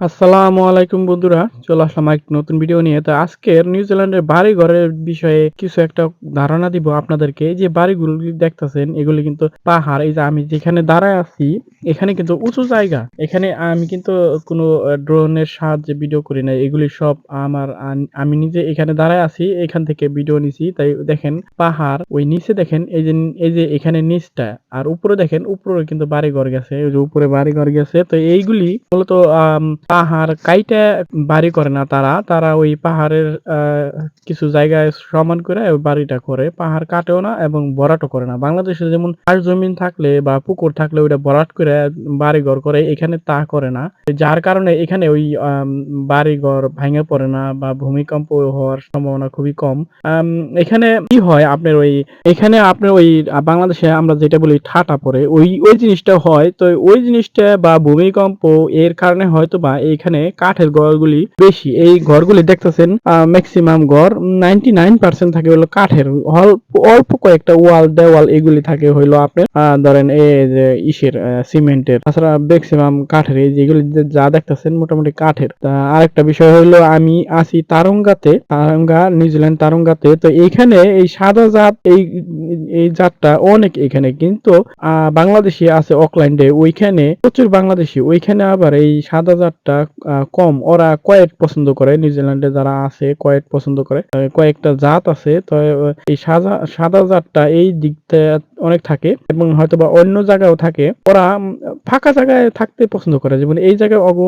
আসসালামু আলাইকুম বন্ধুরা, চলে আসলাম এক নতুন ভিডিও নিয়ে। তো আজকের নিউজিল্যান্ডের বাড়ি ঘরের বিষয়ে কিছু একটা ধারণা দিব আপনাদেরকে। যে বাড়িগুলো দেখতেছেন, এগুলি কিন্তু পাহাড়। এই যে আমি যেখানে দাঁড়ায় আছি, এখানে কিন্তু উঁচু জায়গা। এখানে আমি কিন্তু কোনো ড্রোনের সাহায্যে ভিডিও করি না এগুলি সব আমার আমি নিজে এখানে দাঁড়ায় আছি, এখান থেকে ভিডিও নিছি। তাই দেখেন পাহাড়, ওই নিচে দেখেন, এই যে এই যে এখানে নিচটা। আর উপরে দেখেন, উপরে কিন্তু বাড়ি ঘর গেছে। ওই যে উপরে বাড়ি ঘর গেছে। তো এইগুলি মূলত পাহাড় কাইটা বাড়ি করে না তারা। তারা ওই পাহাড়ের কিছু জায়গায় সমান করে বাড়িটা করে। পাহাড় কাটেও না এবং ভরাটও করে না। বাংলাদেশে যেমন আর জমিন থাকলে বা পুকুর থাকলে ওইটা ভরাট করে বাড়ি ঘর করে, এখানে তা করে না। যার কারণে এখানে ওই বাড়ি ঘর ভেঙে পড়ে না বা ভূমিকম্প হওয়ার সম্ভাবনা খুবই কম। এখানে কি হয় আপনার ওই, এখানে আপনার ওই বাংলাদেশে আমরা যেটা বলি ঠাটা পড়ে। ওই ওই জিনিসটা হয়। তো ওই জিনিসটা বা ভূমিকম্প এর কারণে হয়তো বা এখানে কাঠের ঘরগুলি বেশি। এই ঘরগুলি দেখতেছেন ম্যাক্সিমাম ঘর নাইনটি নাইন পার্সেন্ট থাকে হলো কাঠের। অল্প অল্প কয়েকটা ওয়াল, দেওয়াল এগুলি থাকে হইল আপনার ধরেন এই যে ইসের সিমেন্টের। তাছাড়া ম্যাক্সিমাম কাঠের এই যেগুলি যা দেখতেছেন মোটামুটি কাঠের। তা আরেকটা বিষয় হলো আমি আছি তারঙ্গাতে, তারঙ্গা নিউজিল্যান্ড তারঙ্গাতে। তো এইখানে এই সাদা জাত, এই এই জাতটা অনেক এখানে। কিন্তু বাংলাদেশি আছে অকল্যান্ডে ওইখানে প্রচুর বাংলাদেশি। ওইখানে আবার এই সাদা জাতটা আহ, কম। ওরা কয়েক পছন্দ করে নিউজিল্যান্ডে যারা আছে কয়েক পছন্দ করে। কয়েকটা জাত আছে তো এই সাদা সাদা জাতটা এই দিকটা অনেক থাকে এবং হয়তো বা অন্য জায়গায়ও থাকে। ওরা ফাঁকা জায়গায় থাকতে পছন্দ করে। যেমন এই জায়গায় অগ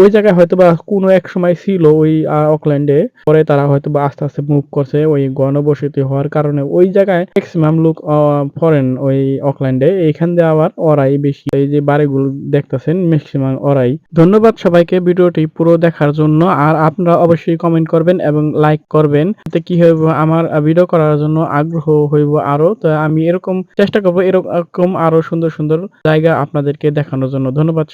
ওই জায়গায় হয়তো বা কোনো এক সময় ছিল ওই অকল্যান্ডে। পরে তারা হয়তো বা আস্তে আস্তে মুভ করছে ওই গণবসতি হওয়ার কারণে। ওই জায়গায় ম্যাক্সিমাম লোক ফরেন ওই অকল্যান্ডে। এইখান দিয়ে আবার ওরাই বেশি এই যে বাড়িগুলো দেখতেছেন ম্যাক্সিমাম ওরাই। ধন্যবাদ সবাইকে ভিডিওটি পুরো দেখার জন্য, আর আপনারা অবশ্যই কমেন্ট করবেন এবং লাইক করবেন। এতে কি হইব? আমার ভিডিও করার জন্য আগ্রহ হইব আরও। তো আমি এরকম চেষ্টা করব এরকম আরও সুন্দর সুন্দর জায়গা আপনাদেরকে দেখানোর জন্য। ধন্যবাদ